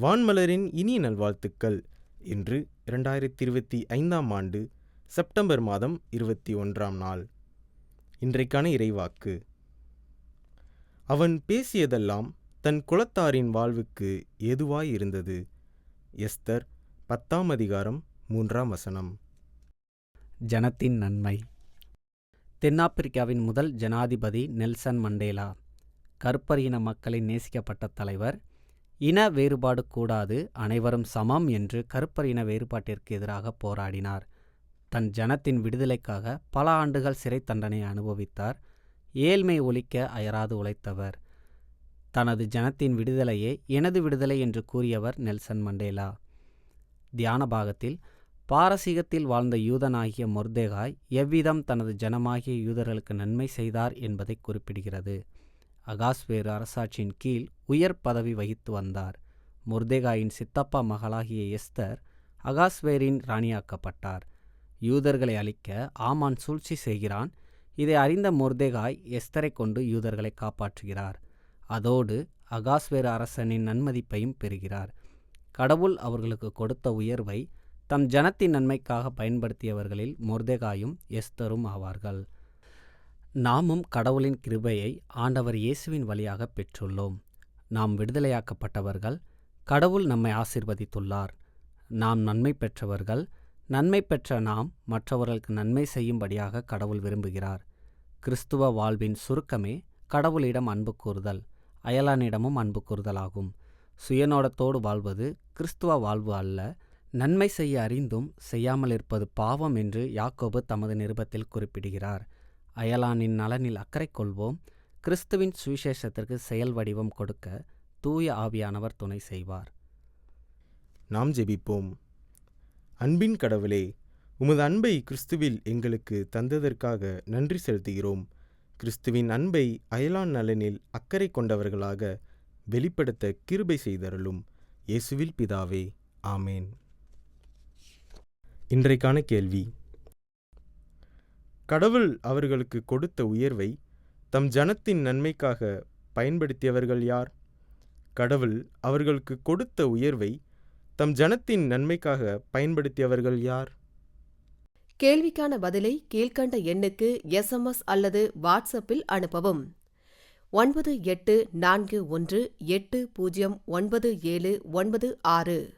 வான்மலரின் இனிய நல்வாழ்த்துக்கள் இன்று இரண்டாயிரத்தி இருபத்தி ஐந்தாம் ஆண்டு செப்டம்பர் மாதம் இருபத்தி ஒன்றாம் நாள். இன்றைக்கான இறைவாக்கு. அவன் பேசியதெல்லாம் தன் குலத்தாரின் வாழ்வுக்கு ஏதுவாய் இருந்தது. எஸ்தர் பத்தாம் அதிகாரம் மூன்றாம் வசனம். ஜனத்தின் நன்மை. தென்னாப்பிரிக்காவின் முதல் ஜனாதிபதி நெல்சன் மண்டேலா கருப்பர் இன மக்களின் நேசிக்கப்பட்ட தலைவர் இன வேறுபாடு கூடாது அனைவரும் சமம் என்று கருப்பர் இன வேறுபாட்டிற்கு எதிராக போராடினார். தன் ஜனத்தின் விடுதலைக்காக பல ஆண்டுகள் சிறை தண்டனை அனுபவித்தார். ஏழ்மை ஒழிக்க அயராது உழைத்தவர். தனது ஜனத்தின் விடுதலையே எனது விடுதலை என்று கூறியவர் நெல்சன் மண்டேலா. தியான பாகத்தில் பாரசீகத்தில் வாழ்ந்த யூதனாகிய மொர்தேகாய் எவ்விதம் தனது ஜனமாகிய யூதர்களுக்கு நன்மை செய்தார் என்பதை குறிப்பிடுகிறது. அகாஸ்வேறு அரசாட்சியின் கீழ் உயர் பதவி வகித்து வந்தார். மொர்தேகாயின் சித்தப்பா மகளாகிய எஸ்தர் அகாஸ்வேரின் ராணியாக்கப்பட்டார். யூதர்களை அழிக்க ஆமான் சூழ்ச்சி செய்கிறான். இதை அறிந்த முர்தேகாய் எஸ்தரை கொண்டு யூதர்களை காப்பாற்றுகிறார். அதோடு அகாஸ்வேறு அரசனின் நன்மதிப்பையும் பெறுகிறார். கடவுள் அவர்களுக்கு கொடுத்த உயர்வை தம் ஜனத்தின் நன்மைக்காக பயன்படுத்தியவர்களில் மொர்தேகாயும் எஸ்தரும் ஆவார்கள். நாமும் கடவுளின் கிருபையை ஆண்டவர் இயேசுவின் வழியாக பெற்றுள்ளோம். நாம் விடுதலையாக்கப்பட்டவர்கள் கடவுள் நம்மை ஆசிர்வதித்துள்ளார். நாம் நன்மை பெற்றவர்கள் நன்மை பெற்ற நாம் மற்றவர்களுக்கு நன்மை செய்யும்படியாக கடவுள் விரும்புகிறார். கிறிஸ்துவ வாழ்வின் சுருக்கமே கடவுளிடம் அன்பு கூறுதல் அயலானிடமும் அன்பு கூறுதலாகும். சுயநோடத்தோடு வாழ்வது கிறிஸ்துவ வாழ்வு அல்ல நன்மை செய்ய அறிந்தும் செய்யாமல் இருப்பது பாவம் என்று யாக்கோபு தமது நிருபத்தில் குறிப்பிடுகிறார். அயலானின் நலனில் அக்கறை கொள்வோம் கிறிஸ்துவின் சுவிசேஷத்திற்கு செயல் வடிவம் கொடுக்க தூய ஆவியானவர் துணை செய்வார். நாம் ஜெபிப்போம். அன்பின் கடவுளே உமது அன்பை கிறிஸ்துவில் எங்களுக்கு தந்ததற்காக நன்றி செலுத்துகிறோம். கிறிஸ்துவின் அன்பை அயலான் நலனில் அக்கறை கொண்டவர்களாக வெளிப்படுத்த கிருபை செய்தருளும் இயேசுவில் பிதாவே ஆமேன். இன்றைக்கான கேள்வி கடவுள் அவர்களுக்கு கொடுத்த உயர்வை தம் ஜனத்தின் நன்மைக்காக பயன்படுத்தியவர்கள் யார்? கடவுள் அவர்களுக்கு கொடுத்த உயர்வை தம் ஜனத்தின் நன்மைக்காக பயன்படுத்தியவர்கள் யார்? கேள்விக்கான பதிலை கீழ்க்கண்ட எண்ணுக்கு எஸ்எம்எஸ் அல்லது வாட்ஸ்அப்பில் அனுப்பவும். ஒன்பது எட்டு நான்கு ஒன்று எட்டு பூஜ்ஜியம் ஒன்பது ஏழு ஒன்பது ஆறு.